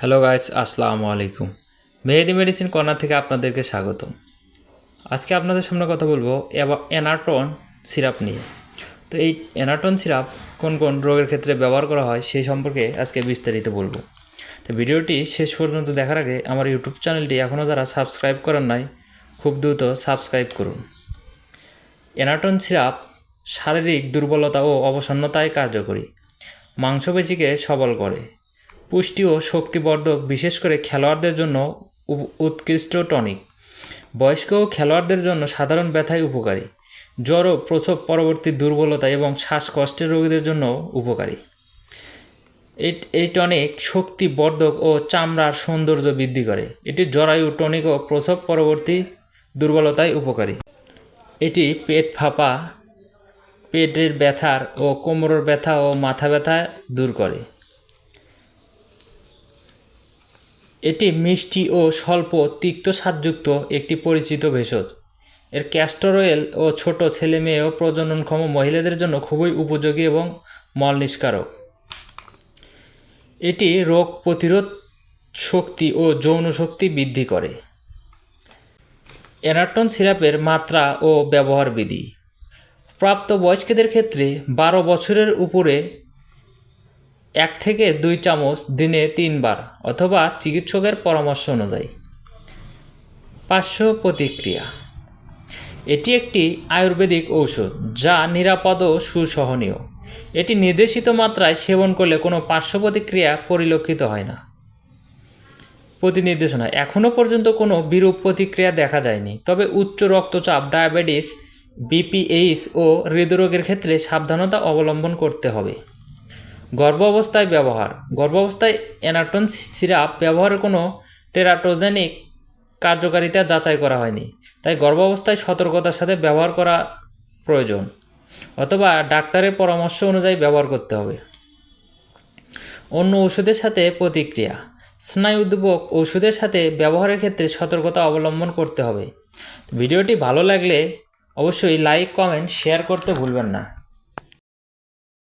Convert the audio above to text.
Hello guys আসসালামু আলাইকুম। মেহেদি medicine corner থেকে আপনাদেরকে স্বাগতম। আজকে আপনাদের সামনে কথা বলব এনাটন সিরাপ নিয়ে। তো এই এনাটন সিরাপ কোন কোন রোগের ক্ষেত্রে ব্যবহার করা হয় সেই সম্পর্কে আজকে বিস্তারিত বলব। তো ভিডিওটি শেষ পর্যন্ত দেখার আগে আমার ইউটিউব চ্যানেলটি এখনও যারা সাবস্ক্রাইব করেন নাই, খুব দ্রুত সাবস্ক্রাইব করুন। এনাটন সিরাপ শারীরিক দুর্বলতা ও অবসন্নতায় কার্যকরী। মাংসপেশিকে সবল করে। পুষ্টি ও শক্তিবর্ধক, বিশেষ করে খেলোয়াড়দের জন্য উৎকৃষ্ট টনিক। বয়স্ক খেলোয়াড়দের জন্য সাধারণ ব্যথায় উপকারী। জ্বর প্রসব পরবর্তী দুর্বলতা এবং শ্বাসকষ্টের রোগীদের জন্য উপকারী। এই এই টনিক শক্তিবর্ধক ও চামড়ার সৌন্দর্য বৃদ্ধি করে। এটি জরায়ু টনিক ও প্রসব পরবর্তী দুর্বলতায় উপকারী। এটি পেট ফাঁপা, পেটের ব্যথার ও কোমরের ব্যথা ও মাথা ব্যথা দূর করে। এটি মিষ্টি ও স্বল্প তিক্ত স্বাদযুক্ত একটি পরিচিত ভেষজ। এর ক্যাস্টর অয়েল ও ছোট ছেলে মেয়ে ও প্রজননক্ষম মহিলাদের জন্য খুবই উপযোগী এবং মল নিষ্কারক এটি রোগ প্রতিরোধ শক্তি ও যৌন শক্তি বৃদ্ধি করে। এনাটন সিরাপের মাত্রা ও ব্যবহার বিধি প্রাপ্তবয়স্কদের ক্ষেত্রে বারো বছরের উপরে এক থেকে দুই চামচ দিনে তিনবার অথবা চিকিৎসকের পরামর্শ অনুযায়ী। পার্শ্ব প্রতিক্রিয়া। এটি একটি আয়ুর্বেদিক ঔষধ যা নিরাপদ ও সুসহনীয়। এটি নির্দেশিত মাত্রায় সেবন করলে কোনো পার্শ্ব প্রতিক্রিয়া পরিলক্ষিত হয় না। প্রতি নির্দেশনা এখনও পর্যন্ত কোনো বিরূপ প্রতিক্রিয়া দেখা যায়নি, তবে উচ্চ রক্তচাপ, ডায়াবেটিস, বিপিএইচ ও হৃদরোগের ক্ষেত্রে সাবধানতা অবলম্বন করতে হবে। গর্ভ অবস্থায় ব্যবহার। গর্ভ অবস্থায় এনাটন সিরাপ ব্যবহারের কোনো টেরাটোজেনিক কার্যকারিতা যাচাই করা হয়নি। তাই গর্ভ অবস্থায় সতর্কতার সাথে ব্যবহার করা প্রয়োজন, অথবা ডাক্তারের পরামর্শ অনুযায়ী ব্যবহার করতে হবে। অন্য ওষুধের সাথে প্রতিক্রিয়া, স্নায়ু উদ্দীপক ওষুধের সাথে ব্যবহারের ক্ষেত্রে সতর্কতা অবলম্বন করতে হবে। ভিডিওটি ভালো লাগলে অবশ্যই লাইক, কমেন্ট, শেয়ার করতে ভুলবেন না।